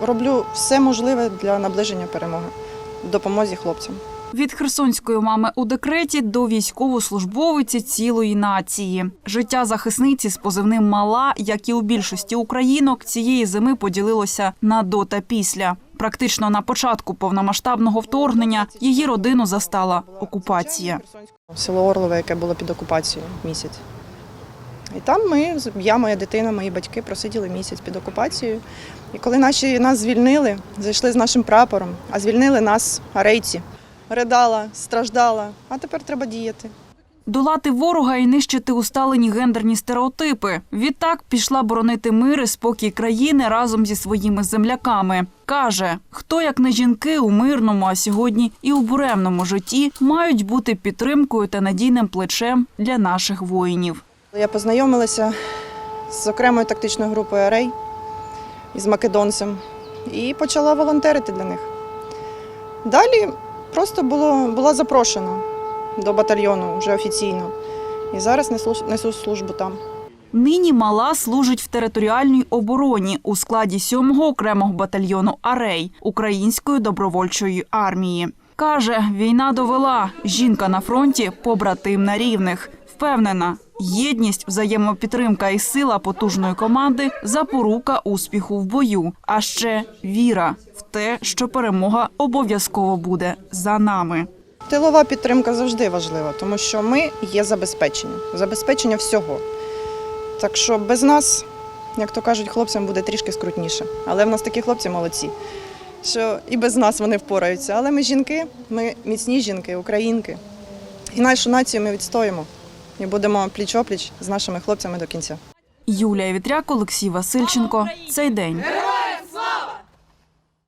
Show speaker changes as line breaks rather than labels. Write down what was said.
роблю все можливе для наближення перемоги допомозі хлопцям.
Від херсонської мами у декреті до військовослужбовиці цілої нації. Життя захисниці з позивним мала, як і у більшості українок, цієї зими поділилося на до та після. Практично на початку повномасштабного вторгнення її родину застала окупація.
Село Орлове, яке було під окупацією місяць. І там ми, я, моя дитина, мої батьки просиділи місяць під окупацією. І коли наші, нас звільнили, зайшли з нашим прапором, а звільнили нас арейці. Ридала, страждала, а тепер треба діяти.
Долати ворога і нищити усталені гендерні стереотипи. Відтак пішла боронити мир і спокій країни разом зі своїми земляками. Каже, хто як не жінки у мирному, а сьогодні і у буремному житті мають бути підтримкою та надійним плечем для наших воїнів.
Я познайомилася з окремою тактичною групою Арей із македонцем і почала волонтерити для них. Далі просто було, була запрошена до батальйону вже офіційно. І зараз несу, несу службу там.
Нині мала служить в територіальній обороні у складі 7-го окремого батальйону Арей Української добровольчої армії. Каже, війна довела жінка на фронті побратим на рівних. Впевнена, єдність, взаємопідтримка і сила потужної команди запорука успіху в бою. А ще віра в те, що перемога обов'язково буде за нами.
Тилова підтримка завжди важлива, тому що ми є забезпечення, забезпечення всього. Так що без нас, як то кажуть, хлопцям буде трішки скрутніше. Але в нас такі хлопці молодці, що і без нас вони впораються. Але ми жінки, ми міцні жінки, українки. І нашу націю ми відстоїмо і будемо пліч-опліч з нашими хлопцями до кінця.
Юлія Вітряк, Олексій Васильченко. Цей день.